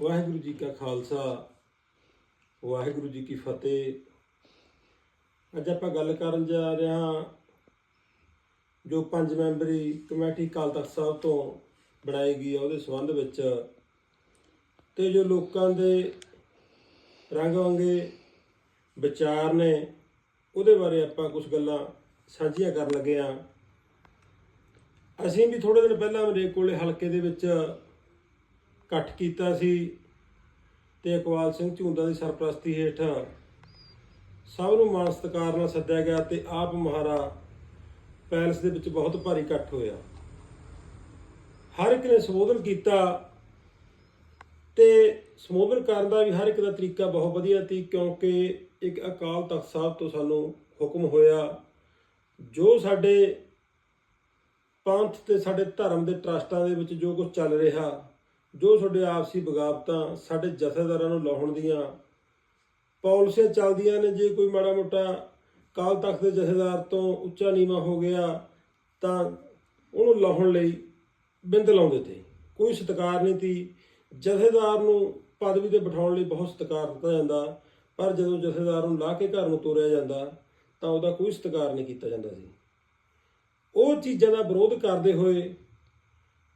ਵਾਹਿਗੁਰੂ ਜੀ ਕਾ ਖਾਲਸਾ, ਵਾਹਿਗੁਰੂ ਜੀ ਕੀ ਫਤਿਹ। ਅੱਜ ਆਪਾਂ ਗੱਲ ਕਰਨ ਜਾ ਰਹੇ ਹਾਂ ਜੋ ਪੰਜ ਮੈਂਬਰੀ ਕਮੇਟੀ ਅਕਾਲ ਤਖਤ ਸਾਹਿਬ ਤੋਂ ਬਣਾਈ ਗਈ ਆ, ਉਹਦੇ ਸੰਬੰਧ ਵਿੱਚ। ਤੇ ਜੋ ਲੋਕਾਂ ਦੇ ਰੰਗ ਵੰਗੇ ਵਿਚਾਰ ਨੇ, ਉਹਦੇ ਬਾਰੇ ਆਪਾਂ ਕੁਝ ਗੱਲਾਂ ਸਾਂਝੀਆਂ ਕਰਨ ਲੱਗੇ ਹਾਂ। ਅਸੀਂ ਵੀ ਥੋੜੇ ਦਿਨ ਪਹਿਲਾਂ ਮੇਰੇ ਕੋਲੇ ਹਲਕੇ ਦੇ ਵਿੱਚ ਇਕੱਠ ਕੀਤਾ ਸੀ ਤੇ ਇਕਬਾਲ ਸਿੰਘ ਝੁੰਦਾ ਦੀ ਸਰਪ੍ਰਸਤੀ ਹੇਠ ਸਭ ਨੂੰ ਮਾਣ ਸਤਿਕਾਰ ਨਾਲ ਸੱਦਿਆ ਗਿਆ ਤੇ ਆਪ ਮਹਾਰਾ ਪੈਲਸ ਦੇ ਵਿੱਚ ਬਹੁਤ ਭਾਰੀ ਇਕੱਠ ਹੋਇਆ। ਹਰ ਇੱਕ ਨੇ ਸੰਬੋਧਨ ਕੀਤਾ ਤੇ ਸੰਬੋਧਨ ਕਰਨ ਦਾ ਵੀ ਹਰ ਇੱਕ ਦਾ ਤਰੀਕਾ ਬਹੁਤ ਵਧੀਆ ਸੀ ਕਿਉਂਕਿ ਇੱਕ ਅਕਾਲ ਤਖਤ ਸਾਹਿਬ ਤੋਂ ਸਾਨੂੰ ਹੁਕਮ ਹੋਇਆ, ਜੋ ਸਾਡੇ ਪੰਥ ਤੇ ਸਾਡੇ ਧਰਮ ਦੇ ਟਰਸਟਾਂ ਦੇ ਵਿੱਚ ਜੋ ਕੁਝ ਚੱਲ ਰਿਹਾ ਜੋ ਤੁਹਾਡੇ ਆਪਸੀ ਬਗਾਵਤਾਂ ਸਾਡੇ ਜਥੇਦਾਰਾਂ ਨੂੰ ਲਾਉਣ ਦੀਆਂ ਪਾਲਿਸੀਆਂ ਚੱਲਦੀਆਂ ਨੇ, ਜੇ ਕੋਈ ਮਾੜਾ ਮੋਟਾ ਕਾਲ ਤਖਤ ਦੇ ਜਥੇਦਾਰ ਤੋਂ ਉੱਚਾ ਨੀਵਾ ਹੋ ਗਿਆ, ਤਾਂ ਉਹਨੂੰ ਲਾਉਣ ਲਈ ਬਿੰਦ ਲਾਉਂਦੇ ਤੇ। ਕੋਈ ਸਤਿਕਾਰ ਨਹੀਂ ਤੀ। ਜਥੇਦਾਰ ਨੂੰ ਪਦਵੀ ਤੇ ਬਿਠਾਉਣ ਲਈ ਬਹੁਤ ਸਤਿਕਾਰ ਦਿੱਤਾ ਜਾਂਦਾ, ਪਰ ਜਦੋਂ ਜਥੇਦਾਰ ਨੂੰ ਲਾ ਕੇ ਘਰ ਨੂੰ ਤੋਰਿਆ ਜਾਂਦਾ, ਤਾਂ ਉਹਦਾ ਕੋਈ ਸਤਿਕਾਰ ਨਹੀਂ ਕੀਤਾ ਜਾਂਦਾ ਸੀ। ਉਹ ਚੀਜ਼ਾਂ ਦਾ ਵਿਰੋਧ ਕਰਦੇ ਹੋਏ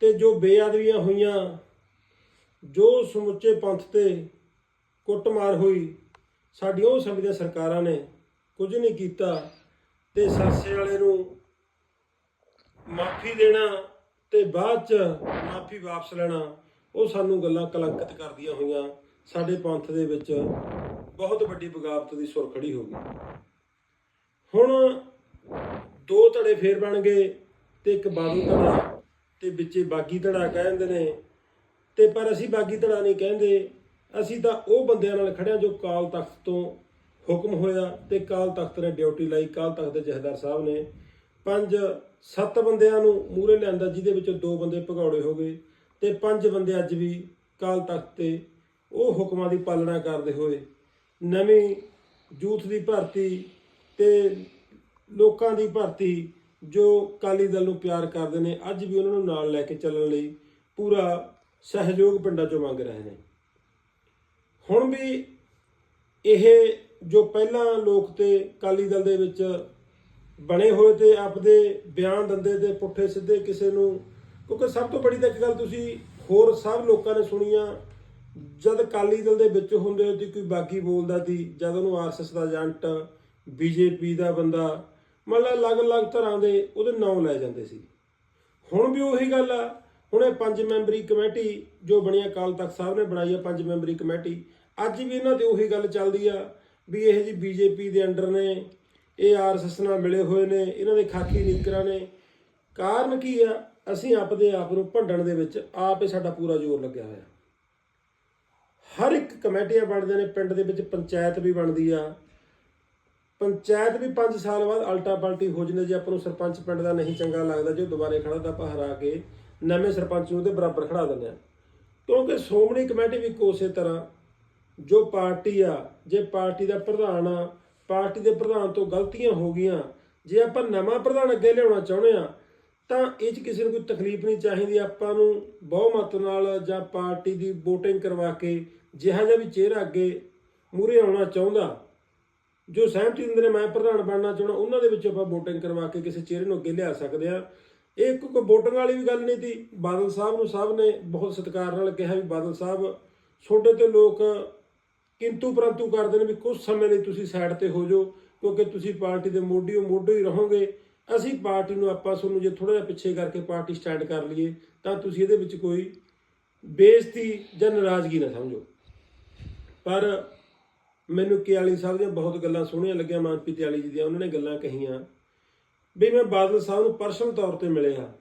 ਤੇ ਜੋ ਬੇਅਦਬੀਆਂ ਹੋਈਆਂ ਜੋ ਸਮੁੱਚੇ ਪੰਥ ਤੇ ਕੁੱਟਮਾਰ ਹੋਈ ਸਾਡੀਆਂ ਉਹ ਸਮੇਂ ਦੀਆਂ ਸਰਕਾਰਾਂ ਨੇ ਕੁਝ ਨਹੀਂ ਕੀਤਾ ਤੇ ਸਾਸੇ ਵਾਲੇ ਨੂੰ ਮਾਫੀ ਦੇਣਾ ਤੇ ਬਾਅਦ ਚ ਮਾਫੀ ਵਾਪਸ ਲੈਣਾ, ਉਹ ਸਾਨੂੰ ਗੱਲਾਂ ਕਲੰਕਿਤ ਕਰਦੀਆਂ ਹੋਈਆਂ। ਸਾਡੇ ਪੰਥ ਦੇ ਵਿੱਚ ਬਹੁਤ ਵੱਡੀ ਬਗਾਵਤ ਦੀ ਸੁਰ ਖੜੀ ਹੋ ਗਈ। ਹੁਣ ਦੋ ਧੜੇ ਫੇਰ ਬਣ ਗਏ ਤੇ ਇੱਕ ਬਾਦੂ ਧੜਾ ਤੇ ਵਿੱਚੇ ਬਾਗੀ ਧੜਾ ਕਹਿੰਦੇ ਨੇ ਤੇ ਪਰ ਅਸੀਂ ਬਾਗੀ ਧੜਾ ਨਹੀਂ ਕਹਿੰਦੇ। ਅਸੀਂ ਤਾਂ ਉਹ ਬੰਦਿਆਂ ਨਾਲ ਖੜਿਆ ਜੋ ਕਾਲ ਤਖਤ ਤੋਂ ਹੁਕਮ ਹੋਇਆ ਤੇ ਕਾਲ ਤਖਤ ਨੇ ਡਿਊਟੀ ਲਾਈ, ਕਾਲ ਤਖਤ ਦੇ ਜਹਦਾਰ ਸਾਹਿਬ ਨੇ। ਪੰਜ, ਸੱਤ ਬੰਦਿਆਂ ਨੂੰ ਮੂਰੇ ਲਿਆਂਦਾ, ਜਿਹਦੇ ਵਿੱਚੋਂ ਦੋ ਬੰਦੇ ਭਗੌੜੇ ਹੋ ਗਏ ਤੇ ਪੰਜ ਬੰਦੇ ਅੱਜ ਵੀ ਕਾਲ ਤਖਤ ਤੇ ਉਹ ਹੁਕਮਾਂ ਦੀ ਪਾਲਣਾ ਕਰਦੇ ਹੋਏ। ਨਵੀਂ ਯੂਥ ਦੀ ਭਰਤੀ ਤੇ ਲੋਕਾਂ ਦੀ ਭਰਤੀ ਜੋ ਕਾਲੀ ਦਲ ਨੂੰ ਪਿਆਰ ਕਰਦੇ ਨੇ, ਅੱਜ ਵੀ ਉਹਨਾਂ ਨੂੰ ਨਾਲ ਲੈ ਕੇ ਚੱਲਣ ਲਈ ਪੂਰਾ ਸਹਿਯੋਗ ਪਿੰਡਾਂ ਚੋਂ ਮੰਗ ਰਹੇ ਨੇ। ਹੁਣ ਵੀ ਇਹ ਜੋ ਪਹਿਲਾਂ ਲੋਕ ਤੇ ਕਾਲੀ ਦਲ ਦੇ ਵਿੱਚ ਬਣੇ ਹੋਏ ਤੇ ਆਪਦੇ ਬਿਆਨ ਦਿੰਦੇ ਤੇ ਪੁੱਠੇ ਸਿੱਧੇ ਕਿਸੇ ਨੂੰ, ਕਿਉਂਕਿ ਸਭ ਤੋਂ ਬੜੀ ਤਾਂ ਇੱਕ ਗੱਲ ਤੁਸੀਂ ਹੋਰ ਸਭ ਲੋਕਾਂ ਨੇ ਸੁਣੀਆਂ, ਜਦ ਕਾਲੀ ਦਲ ਦੇ ਵਿੱਚ ਹੁੰਦੇ ਹੋ ਤੇ ਕੋਈ ਬਾਗੀ ਬੋਲਦਾ ਸੀ, ਜਦ ਉਹਨੂੰ ਆਰਐਸਐਸ ਦਾ ਏਜੰਟ ਬੀਜੇਪੀ ਦਾ ਬੰਦਾ, ਮਤਲਬ ਅਲੱਗ-ਅਲੱਗ ਤਰ੍ਹਾਂ ਦੇ ਉਹਦੇ ਨਾਮ ਲੈ ਜਾਂਦੇ ਸੀ। ਹੁਣ ਵੀ ਉਹੀ ਗੱਲ ਆ ਹੁਣ ਇਹ ਪੰਜ ਮੈਂਬਰੀ ਕਮੇਟੀ ਜੋ ਬਣੀ ਅਕਾਲ ਤਖਤ ਸਾਹਿਬ ਨੇ ਬਣਾਈ ਹੈ ਪੰਜ ਮੈਂਬਰੀ ਕਮੇਟੀ। ਅੱਜ ਵੀ ਇਹਨਾਂ ਤੇ ਉਹੀ ਗੱਲ ਚੱਲਦੀ ਆ ਵੀ ਇਹ ਜੀ ਬੀਜੇਪੀ ਦੇ ਅੰਡਰ ਨੇ, ਇਹ ਆਰਐਸਐਸ ਨਾਲ ਮਿਲੇ ਹੋਏ ਨੇ, ਇਹਨਾਂ ਦੇ ਖਾਕੀ ਨੀਕਰਾਂ ਨੇ। ਕਾਰਨ ਕੀ ਆ? ਅਸੀਂ ਆਪਦੇ ਆਪ ਨੂੰ ਭੰਡਣ ਦੇ ਵਿੱਚ ਆਪ ਹੀ ਸਾਡਾ ਪੂਰਾ ਜ਼ੋਰ ਲੱਗਿਆ ਹੋਇਆ। ਹਰ ਇੱਕ ਕਮੇਟੀਆਂ ਬਣਦੇ ਨੇ, ਪਿੰਡ ਦੇ ਵਿੱਚ ਪੰਚਾਇਤ ਵੀ ਬਣਦੀ ਆ। ਪੰਚਾਇਤ ਵੀ 5 ਸਾਲ ਬਾਅਦ ਅਲਟਾ ਪਲਟੀ ਹੋ ਜਾਂਦੇ ਜੇ ਆਪਾਂ ਨੂੰ ਸਰਪੰਚ ਪਿੰਡ ਦਾ ਨਹੀਂ ਚੰਗਾ ਲੱਗਦਾ, ਜੇ ਉਹ ਦੁਬਾਰੇ ਖੜਾ ਤਾਂ ਆਪਾਂ ਹਰਾ ਕੇ ਨਵੇਂ ਸਰਪੰਚ ਨੂੰ ਉਹਦੇ ਬਰਾਬਰ ਖੜਾ ਦਿੰਦੇ ਆ। ਕਿਉਂਕਿ ਸ਼੍ਰੋਮਣੀ ਕਮੇਟੀ ਵੀ ਕੋਸੇ ਤਰ੍ਹਾਂ, ਜੋ ਪਾਰਟੀ ਆ, ਜੇ ਪਾਰਟੀ ਦਾ ਪ੍ਰਧਾਨ ਆ, ਪਾਰਟੀ ਦੇ ਪ੍ਰਧਾਨ ਤੋਂ ਗਲਤੀਆਂ ਹੋ ਗਈਆਂ, ਜੇ ਆਪਾਂ ਨਵਾਂ ਪ੍ਰਧਾਨ ਅੱਗੇ ਲਿਆਉਣਾ ਚਾਹੁੰਦੇ ਆ, ਤਾਂ ਇਹ 'ਚ ਕਿਸੇ ਨੂੰ ਕੋਈ ਤਕਲੀਫ ਨਹੀਂ ਚਾਹੀਦੀ। ਆਪਾਂ ਨੂੰ ਬਹੁਮਤ ਨਾਲ ਜਾਂ ਪਾਰਟੀ ਦੀ VOTING ਕਰਵਾ ਕੇ, ਜਿਹਾ ਜਿਹਾ ਵੀ ਚਿਹਰਾ ਅੱਗੇ ਮੂਰੇ ਆਉਣਾ ਚਾਹੁੰਦਾ, ਜੋ ਸਹਿਮਤੀ ਦਿੰਦੇ ਨੇ ਮੈਂ ਪ੍ਰਧਾਨ ਬਣਨਾ ਚਾਹੁੰਦਾ, ਉਹਨਾਂ ਦੇ ਵਿੱਚ ਆਪਾਂ VOTING ਕਰਵਾ ਕੇ ਕਿਸੇ ਚਿਹਰੇ ਨੂੰ ਅੱਗੇ ਲਿਆ ਸਕਦੇ ਆ। ਇਹ ਕੋਈ VOTING ਵਾਲੀ ਵੀ ਗੱਲ ਨਹੀਂ ਸੀ। ਬਾਦਲ ਸਾਹਿਬ ਨੂੰ ਸਭ ਨੇ ਬਹੁਤ ਸਤਿਕਾਰ ਨਾਲ ਕਿਹਾ ਵੀ ਬਾਦਲ ਸਾਹਿਬ ਛੋਟੇ ਤੇ ਲੋਕ ਕਿੰਤੂ ਪਰੰਤੂ ਕਰਦੇ ਨੇ ਵੀ ਕੁਝ ਸਮੇਂ ਲਈ ਤੁਸੀਂ ਸਾਈਡ ਤੇ ਹੋ ਜਾਓ, ਕਿਉਂਕਿ ਤੁਸੀਂ ਪਾਰਟੀ ਦੇ ਮੋਢੀ ਹੋ ਮੋਢੇ ਹੀ ਰਹੋਗੇ। ਅਸੀਂ ਪਾਰਟੀ ਨੂੰ ਆਪਾਂ ਤੁਹਾਨੂੰ ਜੇ ਥੋੜਾ ਜਿਹਾ ਪਿੱਛੇ ਕਰਕੇ ਪਾਰਟੀ ਸਟੈਂਡ ਕਰ ਲਈਏ, ਤਾਂ ਤੁਸੀਂ ਇਹਦੇ ਵਿੱਚ ਕੋਈ ਬੇਇੱਜ਼ਤੀ ਜਾਂ ਨਾਰਾਜ਼ਗੀ ਨਾ ਸਮਝੋ। ਪਰ ਮੈਨੂੰ ਕਿਆਲੀ ਸਾਹਿਬ ਦੀਆਂ ਬਹੁਤ ਗੱਲਾਂ ਸੋਹਣੀਆਂ ਲੱਗੀਆਂ ਮਾਨਪ੍ਰੀਤ ਵਾਲੀ ਜੀ ਦੀਆਂ। ਉਹਨਾਂ ਨੇ ਗੱਲਾਂ ਕਹੀਆਂ। ਵੀ ਮੈਂ ਬਾਦਲ ਸਾਹਿਬ ਨੂੰ ਪਰਸਨਲ ਤੌਰ ਤੇ ਮਿਲਿਆ।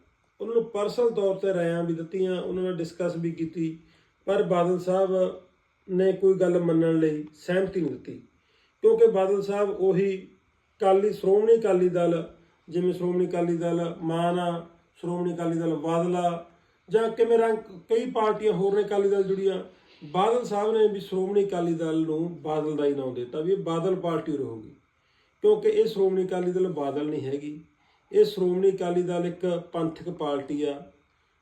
ਉਹਨਾਂ ਨੂੰ ਪਰਸਨਲ ਤੌਰ ਤੇ ਰਾਇਆਂ ਵੀ ਦਿੱਤੀਆਂ, ਉਹਨਾਂ ਨਾਲ ਡਿਸਕਸ ਵੀ ਕੀਤੀ। ਪਰ ਬਾਦਲ ਸਾਹਿਬ ਨੇ ਕੋਈ ਗੱਲ ਮੰਨਣ ਲਈ ਸਹਿਮਤੀ ਨਹੀਂ ਦਿੱਤੀ। ਕਿਉਂਕਿ ਬਾਦਲ ਸਾਹਿਬ ਉਹੀ ਕਾਲੀ ਸ਼੍ਰੋਮਣੀ ਅਕਾਲੀ ਦਲ, ਜਿਵੇਂ ਸ਼੍ਰੋਮਣੀ ਅਕਾਲੀ ਦਲ ਮਾਨ ਆ ਸ਼੍ਰੋਮਣੀ ਅਕਾਲੀ ਦਲ ਬਾਦਲਾ, ਜਾਂ ਕਿਵੇਂ ਰੰਗ ਕਈ ਪਾਰਟੀਆਂ ਹੋਰ ਨੇ ਅਕਾਲੀ ਦਲ ਜੁੜੀਆਂ, ਬਾਦਲ ਸਾਹਿਬ ਨੇ ਵੀ ਸ਼੍ਰੋਮਣੀ ਅਕਾਲੀ ਦਲ ਨੂੰ ਬਾਦਲ ਦਾ ਹੀ ਨਾਮ ਦਿੱਤਾ ਵੀ ਇਹ ਬਾਦਲ ਪਾਰਟੀ ਰਹੂਗੀ। ਕਿਉਂਕਿ ਇਹ ਸ਼੍ਰੋਮਣੀ ਅਕਾਲੀ ਦਲ ਬਾਦਲ ਨਹੀਂ ਹੈਗੀ। ਇਹ ਸ਼੍ਰੋਮਣੀ ਅਕਾਲੀ ਦਲ ਇੱਕ ਪੰਥਕ ਪਾਰਟੀ ਆ,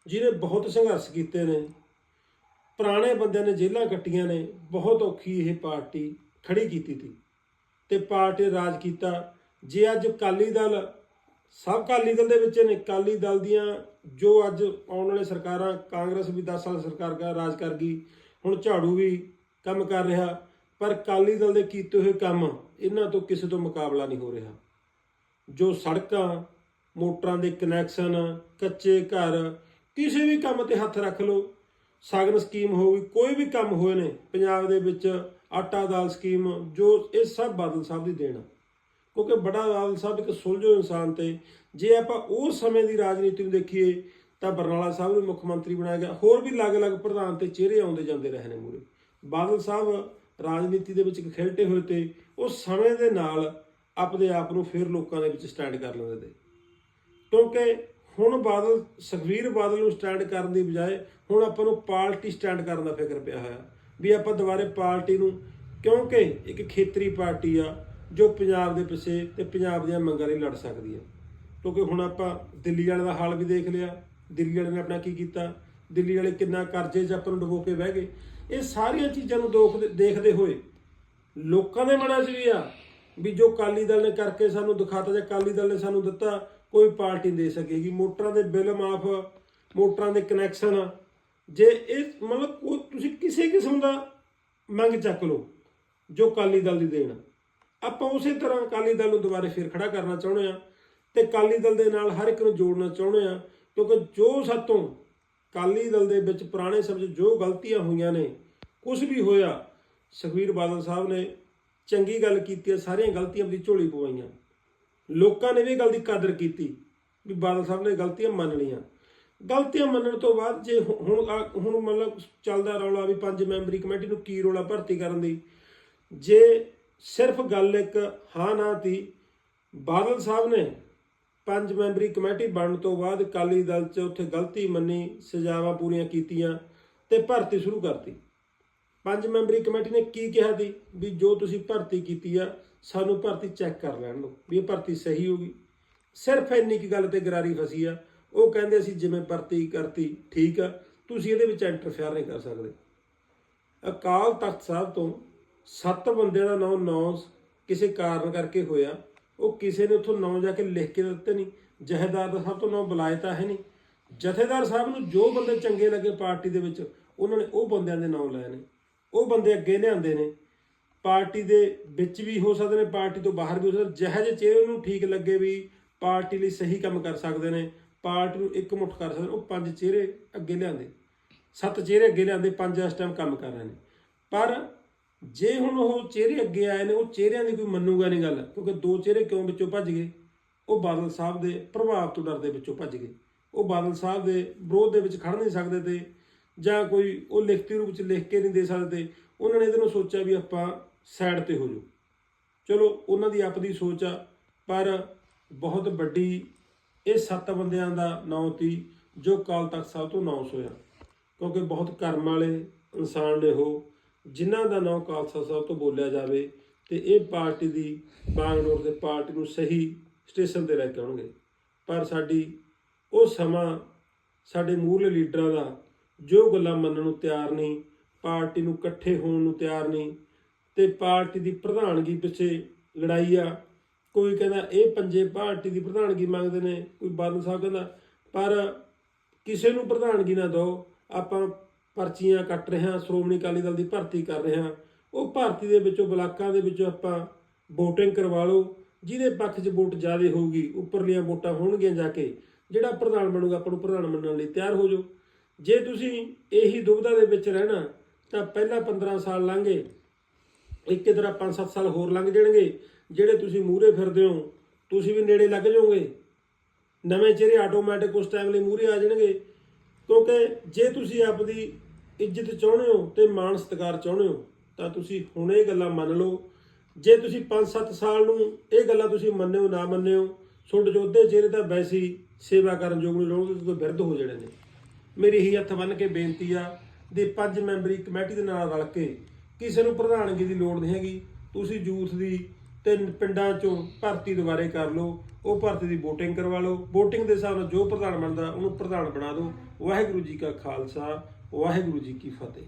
ਜਿਹਨੇ ਬਹੁਤ ਸੰਘਰਸ਼ ਕੀਤੇ ਨੇ। ਪੁਰਾਣੇ ਬੰਦਿਆਂ ਨੇ ਜੇਲ੍ਹਾਂ ਕੱਟੀਆਂ ਨੇ, ਬਹੁਤ ਔਖੀ ਇਹ ਪਾਰਟੀ ਖੜੀ ਕੀਤੀ ਸੀ। ਤੇ ਪਾਰਟੀ ਰਾਜ ਕੀਤਾ। ਜੇ ਅੱਜ ਅਕਾਲੀ ਦਲ, ਸਭ ਅਕਾਲੀ ਦਲ ਦੇ ਵਿੱਚ ਨੇ, ਅਕਾਲੀ ਦਲ ਦੀਆਂ ਜੋ ਅੱਜ ਆਉਣ ਵਾਲੇ ਸਰਕਾਰਾਂ, ਕਾਂਗਰਸ ਵੀ 10 ਸਾਲ ਸਰਕਾਰ ਕਰ ਰਾਜ ਕਰ ਗਈ, ਹੁਣ ਝਾੜੂ ਵੀ ਕੰਮ ਕਰ ਰਿਹਾ ਪਰ ਅਕਾਲੀ ਦਲ ਦੇ ਕੀਤੇ ਹੋਏ ਕੰਮ ਇਹਨਾਂ ਤੋਂ ਕਿਸੇ ਤੋਂ ਮੁਕਾਬਲਾ ਨਹੀਂ ਹੋ ਰਿਹਾ। ਜੋ ਸੜਕਾਂ, ਮੋਟਰਾਂ ਦੇ ਕਨੈਕਸ਼ਨ ਕੱਚੇ ਘਰ, ਕਿਸੇ ਵੀ ਕੰਮ ਤੇ ਹੱਥ ਰੱਖ ਲਓ। ਸਾਗਰ ਸਕੀਮ ਹੋ ਗਈ, ਕੋਈ ਵੀ ਕੰਮ ਹੋਏ ਨੇ, ਪੰਜਾਬ ਦੇ ਵਿੱਚ ਆਟਾ ਦਾਲ ਸਕੀਮ, ਜੋ ਇਹ ਸਭ ਬਾਦਲ ਸਾਹਿਬ ਦੀ ਦੇਣ ਆ। ਕਿਉਂਕਿ ਬੜਾ ਬਾਦਲ ਸਾਹਿਬ ਇੱਕ ਸੁਲਝੋ ਇਨਸਾਨ ਤੇ, ਜੇ ਆਪਾਂ ਉਸ ਸਮੇਂ ਦੀ ਰਾਜਨੀਤੀ ਨੂੰ ਦੇਖੀਏ, ਤਾਂ ਬਰਨਾਲਾ ਸਾਹਿਬ ਨੂੰ ਮੁੱਖ ਮੰਤਰੀ ਬਣਾਇਆ ਗਿਆ। ਹੋਰ ਵੀ ਅਲੱਗ-ਅਲੱਗ ਪ੍ਰਧਾਨ ਤੇ ਚਿਹਰੇ ਆਉਂਦੇ ਜਾਂਦੇ ਰਹੇ ਨੇ ਮੂਰੇ ਬਾਦਲ ਸਾਹਿਬ ਰਾਜਨੀਤੀ ਦੇ ਵਿੱਚ ਇੱਕ ਹੋਏ ਤੇ ਉਹ ਸਮੇਂ ਦੇ ਨਾਲ ਆਪਣੇ ਆਪ ਨੂੰ ਫਿਰ ਲੋਕਾਂ ਦੇ ਵਿੱਚ ਸਟੈਂਡ ਕਰ ਲੈਂਦੇ ਤੇ। ਕਿਉਂਕਿ ਹੁਣ ਬਾਦਲ, ਸੁਖਵੀਰ ਬਾਦਲ ਨੂੰ ਸਟੈਂਡ ਕਰਨ ਦੀ ਬਜਾਏ ਹੁਣ ਆਪਾਂ ਨੂੰ ਪਾਰਟੀ ਸਟੈਂਡ ਕਰਨ ਦਾ ਫਿਕਰ ਪਿਆ ਹੋਇਆ। ਵੀ ਆਪਾਂ ਦੁਬਾਰੇ ਪਾਰਟੀ ਨੂੰ, ਕਿਉਂਕਿ ਇੱਕ ਖੇਤਰੀ ਪਾਰਟੀ ਆ ਜੋ ਪੰਜਾਬ ਦੇ ਪਿੱਛੇ ਤੇ ਪੰਜਾਬ ਦੀਆਂ ਮੰਗਾਂ ਲਈ ਲੜ ਸਕਦੀ ਆ। ਕਿਉਂਕਿ ਹੁਣ ਆਪਾਂ ਦਿੱਲੀ ਵਾਲੇ ਦਾ ਹਾਲ ਵੀ ਦੇਖ ਲਿਆ। ਦਿੱਲੀ ਵਾਲੇ ਨੇ ਆਪਣਾ ਕੀ ਕੀਤਾ? ਦਿੱਲੀ ਵਾਲੇ ਕਿੰਨਾ ਕਰਜ਼ੇ 'ਚ ਆਪਾਂ ਨੂੰ ਡੁਬੋ ਕੇ ਬਹਿ ਗਏ। ਇਹ ਸਾਰੀਆਂ ਚੀਜ਼ਾਂ ਨੂੰ ਦੋਖ- ਦੇਖਦੇ ਹੋਏ ਲੋਕਾਂ ਦੇ ਮਨਾਂ 'ਚ ਵੀ ਆ, ਵੀ ਜੋ ਕਾਲੀ ਦਲ ਨੇ ਕਰਕੇ ਸਾਨੂੰ ਦਿਖਾਤਾ ਜਾਂ ਕਾਲੀ ਦਲ ਨੇ ਸਾਨੂੰ ਦਿੱਤਾ, ਕੋਈ ਪਾਰਟੀ ਦੇ ਸਕੇਗੀ। ਮੋਟਰਾਂ ਦੇ ਬਿੱਲ ਮਾਫ, ਮੋਟਰਾਂ ਦੇ ਕਨੈਕਸ਼ਨ ਜੇ ਇਹ ਮਤਲਬ ਕੋਈ ਤੁਸੀਂ ਕਿਸੇ ਕਿਸਮ ਦਾ ਮੰਗ ਚੱਕ ਲਓ, ਜੋ ਕਾਲੀ ਦਲ ਦੀ ਦੇਣ। ਆਪਾਂ ਉਸੇ ਤਰ੍ਹਾਂ ਕਾਲੀ ਦਲ ਨੂੰ ਦੁਬਾਰੇ ਫੇਰ ਖੜਾ ਕਰਨਾ ਚਾਹੁੰਦੇ ਆ ਤੇ ਕਾਲੀ ਦਲ ਦੇ ਨਾਲ ਹਰ ਇੱਕ ਨੂੰ ਜੋੜਨਾ ਚਾਹੁੰਦੇ ਆ ਕਿਉਂਕਿ ਜੋ ਸਾਤੋਂ ਕਾਲੀ ਦਲ ਦੇ ਵਿੱਚ ਪੁਰਾਣੇ ਸਮੇਂ ਜੋ ਗਲਤੀਆਂ ਹੋਈਆਂ ਨੇ ਕੁਝ ਵੀ ਹੋਇਆ ਸੁਖਵੀਰ ਬਾਦਲ ਸਾਹਿਬ ਨੇ ਚੰਗੀ ਗੱਲ ਕੀਤੀ ਸਾਰੀਆਂ ਗਲਤੀਆਂ ਦੀ ਝੋਲੀ ਪਵਾਈਆਂ। ਲੋਕਾਂ ਨੇ ਵੀ ਇਹ ਗੱਲ ਦੀ ਕਦਰ ਕੀਤੀ ਵੀ ਬਾਦਲ ਸਾਹਿਬ ਨੇ ਗਲਤੀਆਂ ਮੰਨ ਲਈਆਂ। ਗਲਤੀਆਂ ਮੰਨਣ ਤੋਂ ਬਾਅਦ ਜੇ ਹੁਣ ਹੁਣ ਮਤਲਬ ਚੱਲਦਾ ਰੌਲਾ ਵੀ ਪੰਜ ਮੈਂਬਰੀ ਕਮੇਟੀ ਨੂੰ ਕੀ ਰੌਲਾ ਭਰਤੀ ਕਰਨ ਦੀ। ਜੇ ਸਿਰਫ ਗੱਲ ਇੱਕ ਹਾਂ ਨਾ ਤੀ, ਬਾਦਲ ਸਾਹਿਬ ਨੇ ਪੰਜ ਮੈਂਬਰੀ ਕਮੇਟੀ ਬਣਨ ਤੋਂ ਬਾਅਦ ਅਕਾਲੀ ਦਲ 'ਚ ਉੱਥੇ ਗਲਤੀ ਮੰਨੀ, ਸਜ਼ਾਵਾਂ ਪੂਰੀਆਂ ਕੀਤੀਆਂ ਤੇ ਭਰਤੀ ਸ਼ੁਰੂ ਕਰਤੀ। ਪੰਜ ਮੈਂਬਰੀ ਕਮੇਟੀ ਨੇ ਕੀ ਕਿਹਾ ਸੀ? ਵੀ ਜੋ ਤੁਸੀਂ ਭਰਤੀ ਕੀਤੀ ਆ, ਸਾਨੂੰ ਭਰਤੀ ਚੈੱਕ ਕਰ ਲੈਣ ਦਿਓ, ਵੀ ਇਹ ਭਰਤੀ ਸਹੀ ਹੋਗੀ ਸਿਰਫ ਇੰਨੀ ਕੀ ਗੱਲ ਤੇ ਗਰਾਰੀ ਫਸੀ ਆ, ਉਹ ਕਹਿੰਦੇ ਅਸੀਂ ਜਿਵੇਂ ਭਰਤੀ ਕਰਤੀ, ਠੀਕ ਆ, ਤੁਸੀਂ ਇਹਦੇ ਵਿੱਚ ਇੰਟਰਫੇਅਰ ਨਹੀਂ ਕਰ ਸਕਦੇ। ਅਕਾਲ ਤਖਤ ਸਾਹਿਬ ਤੋਂ ਸੱਤ ਬੰਦਿਆਂ ਦਾ ਨਾਮ ਨੌ ਕਿਸੇ ਕਾਰਨ ਕਰਕੇ ਹੋਇਆ। ਉਹ ਕਿਸੇ ਨੇ ਉੱਥੋਂ ਨਾਂ ਜਾ ਕੇ ਲਿਖ ਕੇ ਦਿੱਤੇ ਨਹੀਂ ਜਹੇਦਾਰ ਦਾ ਸਭ ਤੋਂ ਨਾਂ ਬੁਲਾਏ ਤਾਂ ਹੈ ਨਹੀਂ। ਜਥੇਦਾਰ ਸਾਹਿਬ ਨੂੰ ਜੋ ਬੰਦੇ ਚੰਗੇ ਲੱਗੇ ਪਾਰਟੀ ਦੇ ਵਿੱਚ, ਉਹਨਾਂ ਨੇ ਉਹ ਬੰਦਿਆਂ ਦੇ ਨਾਂ ਲਏ ਨੇ। ਉਹ ਬੰਦੇ ਅੱਗੇ ਲਿਆਂਦੇ ਨੇ। ਪਾਰਟੀ ਦੇ ਵਿੱਚ ਵੀ ਹੋ ਸਕਦੇ ਨੇ, ਪਾਰਟੀ ਤੋਂ ਬਾਹਰ ਵੀ ਹੋ ਸਕਦੇ ਜਿਹੋ ਜਿਹੇ ਚਿਹਰੇ ਨੂੰ ਠੀਕ ਲੱਗੇ ਵੀ ਪਾਰਟੀ ਲਈ ਸਹੀ ਕੰਮ ਕਰ ਸਕਦੇ ਨੇ, ਪਾਰਟੀ ਨੂੰ ਇੱਕ ਮੁੱਠ ਕਰ ਸਕਦੇ ਉਹ ਪੰਜ ਚਿਹਰੇ ਅੱਗੇ ਲਿਆਂਦੇ। ਸੱਤ ਚਿਹਰੇ ਅੱਗੇ ਲਿਆਂਦੇ, ਪੰਜ ਇਸ ਟਾਈਮ ਕੰਮ ਕਰ ਰਹੇ ਨੇ। ਪਰ ਜੇ ਹੁਣ ਉਹ ਚਿਹਰੇ ਅੱਗੇ ਆਏ ਨੇ, ਉਹ ਚਿਹਰਿਆਂ ਦੀ ਕੋਈ ਮੰਨੂਗਾ ਨਹੀਂ ਗੱਲ, ਕਿਉਂਕਿ ਦੋ ਚਿਹਰੇ ਕਿਉਂ ਵਿੱਚੋਂ ਭੱਜ ਗਏ? ਉਹ ਬਾਦਲ ਸਾਹਿਬ ਦੇ ਪ੍ਰਭਾਵ ਤੋਂ ਡਰਦੇ ਵਿੱਚੋਂ ਭੱਜ ਗਏ। ਉਹ ਬਾਦਲ ਸਾਹਿਬ ਦੇ ਵਿਰੋਧ ਦੇ ਵਿੱਚ ਖੜ ਨਹੀਂ ਸਕਦੇ ਤੇ, ਜਾਂ ਕੋਈ ਉਹ ਲਿਖਤੀ ਰੂਪ ਵਿੱਚ ਲਿਖ ਕੇ ਨਹੀਂ ਦੇ ਸਕਦੇ ਉਹਨਾਂ ਨੇ ਇਹਦੇ ਨੂੰ ਸੋਚਿਆ ਵੀ ਆਪਾਂ ਸਾਈਡ ਤੇ ਹੋ ਜਾਓ। ਚਲੋ, ਉਹਨਾਂ ਦੀ ਆਪਦੀ ਸੋਚ ਆ, ਪਰ ਬਹੁਤ ਵੱਡੀ ਇਹ ਸੱਤ ਬੰਦਿਆਂ ਦਾ ਨਾਂ ਤੀ ਜੋ ਕਾਲ ਤਖਤ ਸਾਹਿਬ ਤੋਂ ਅਨਾਉਂਸ ਹੋਇਆ ਕਿਉਂਕਿ ਬਹੁਤ ਕਰਮ ਵਾਲੇ ਇਨਸਾਨ ਨੇ ਉਹ ਜਿਨ੍ਹਾਂ ਦਾ ਨਾਂ ਖਾਲਸਾ ਸਾਹਿਬ ਤੋਂ ਬੋਲਿਆ ਜਾਵੇ ਤੇ ਇਹ ਪਾਰਟੀ ਦੀ ਬਾਗਡੋਰ ਦੇ ਪਾਰਟੀ ਨੂੰ ਸਹੀ ਸਟੇਸ਼ਨ ਤੇ ਲੈ ਕੇ ਆਉਣਗੇ। ਪਰ ਸਾਡੀ ਉਹ ਸਮਾਂ ਸਾਡੇ ਮੂਲ ਲੀਡਰਾਂ ਦਾ ਜੋ ਗੱਲਾਂ ਮੰਨਣ ਨੂੰ ਤਿਆਰ ਨਹੀਂ, ਪਾਰਟੀ ਨੂੰ ਇਕੱਠੇ ਹੋਣ ਨੂੰ ਤਿਆਰ ਨਹੀਂ ਤੇ ਪਾਰਟੀ ਦੀ ਪ੍ਰਧਾਨਗੀ ਪਿੱਛੇ ਲੜਾਈ ਆ। ਕੋਈ ਕਹਿੰਦਾ ਇਹ ਪੰਜੇ ਪਾਰਟੀ ਦੀ ਪ੍ਰਧਾਨਗੀ ਮੰਗਦੇ ਨੇ, ਕੋਈ ਬਾਦਲ ਸਾਹਿਬ ਕਹਿੰਦਾ, ਪਰ ਕਿਸੇ ਨੂੰ ਪ੍ਰਧਾਨਗੀ ਨਾ ਦਿਓ, ਆਪਾਂ ਪਰਚੀਆਂ ਕੱਟ ਰਿਹਾ ਸ਼੍ਰੋਮਣੀ ਅਕਾਲੀ ਦਲ ਦੀ ਭਰਤੀ ਕਰ ਰਿਹਾ ਉਹ ਭਰਤੀ ਦੇ ਵਿੱਚੋਂ, ਬਲਾਕਾਂ ਦੇ ਵਿੱਚੋਂ ਆਪਾਂ VOTING ਕਰਵਾ ਲਓ। ਜਿਹਦੇ ਪੱਖ 'ਚ ਵੋਟ ਜ਼ਿਆਦਾ ਹੋਊਗੀ, ਉੱਪਰਲੀਆਂ ਵੋਟਾਂ ਹੋਣਗੀਆਂ ਜਾ ਕੇ, ਜਿਹੜਾ ਪ੍ਰਧਾਨ ਬਣੂਗਾ, ਆਪਾਂ ਨੂੰ ਪ੍ਰਧਾਨ ਮੰਨਣ ਲਈ ਤਿਆਰ ਹੋ ਜਾਓ। ਜੇ ਤੁਸੀਂ ਇਹੀ ਦੁਬਿਧਾ ਦੇ ਵਿੱਚ ਰਹਿਣਾ, ਤਾਂ ਪਹਿਲਾਂ 15 ਸਾਲ ਲੰਘੇ, ਇੱਕ ਤਰ੍ਹਾਂ 5-7 ਸਾਲ ਹੋਰ ਲੰਘ ਜਾਣਗੇ। ਜਿਹੜੇ ਤੁਸੀਂ ਮੂਹਰੇ ਫਿਰਦੇ ਹੋ, ਤੁਸੀਂ ਵੀ ਨੇੜੇ ਲੱਗ ਜਾਓਗੇ। ਨਵੇਂ ਚਿਹਰੇ ਆਟੋਮੈਟਿਕ ਉਸ ਟਾਈਮ ਲਈ ਮੂਹਰੇ ਆ ਜਾਣਗੇ। ਕਿਉਂਕਿ ਜੇ ਤੁਸੀਂ ਆਪਦੀ ਇੱਜ਼ਤ ਚਾਹੁੰਦੇ ਹੋ ਤੇ ਮਾਣ ਸਤਿਕਾਰ ਚਾਹੁੰਦੇ ਹੋ, ਤਾਂ ਤੁਸੀਂ ਹੁਣ ਇਹ ਗੱਲਾਂ ਮੰਨ ਲਓ। ਜੇ ਤੁਸੀਂ 5-7 ਸਾਲ ਨੂੰ ਇਹ ਗੱਲਾਂ ਤੁਸੀਂ ਮੰਨਿਓ, ਨਾ ਮੰਨਿਓ ਤੁਹਾਡੇ ਜੋਧੇ ਚਿਹਰੇ ਤਾਂ ਵੈਸੇ ਹੀ ਸੇਵਾ ਕਰਨ ਯੋਗ ਨਹੀਂ ਰਹੋਗੇ, ਕਿਉਂਕਿ ਬਿਰਧ ਹੋ ਜਾਣੇ ਨੇ। ਮੇਰੀ ਹੀ ਹੱਥ ਬੰਨ ਕੇ ਬੇਨਤੀ ਆ ਦੇ ਪੰਜ ਮੈਂਬਰੀ ਕਮੇਟੀ ਦੇ ਨਾਲ ਰਲ ਕੇ ਕਿਸੇ ਨੂੰ ਪ੍ਰਧਾਨਗੀ ਦੀ ਲੋੜ ਨਹੀਂ ਹੈਗੀ। ਤੁਸੀਂ ਯੂਥ ਦੀ ਤੇ ਪਿੰਡਾਂ ਚੋਂ ਭਰਤੀ ਦੁਬਾਰੇ ਕਰ ਲਓ, ਉਹ ਭਰਤੀ ਦੀ VOTING ਕਰਵਾ ਲਓ। VOTING ਦੇ ਹਿਸਾਬ ਨਾਲ ਜੋ ਪ੍ਰਧਾਨ ਬਣਦਾ, ਉਹਨੂੰ ਪ੍ਰਧਾਨ ਬਣਾ ਦਿਓ। ਵਾਹਿਗੁਰੂ ਜੀ ਕਾ ਖਾਲਸਾ, ਵਾਹਿਗੁਰੂ ਜੀ ਕੀ ਫਤਿਹ।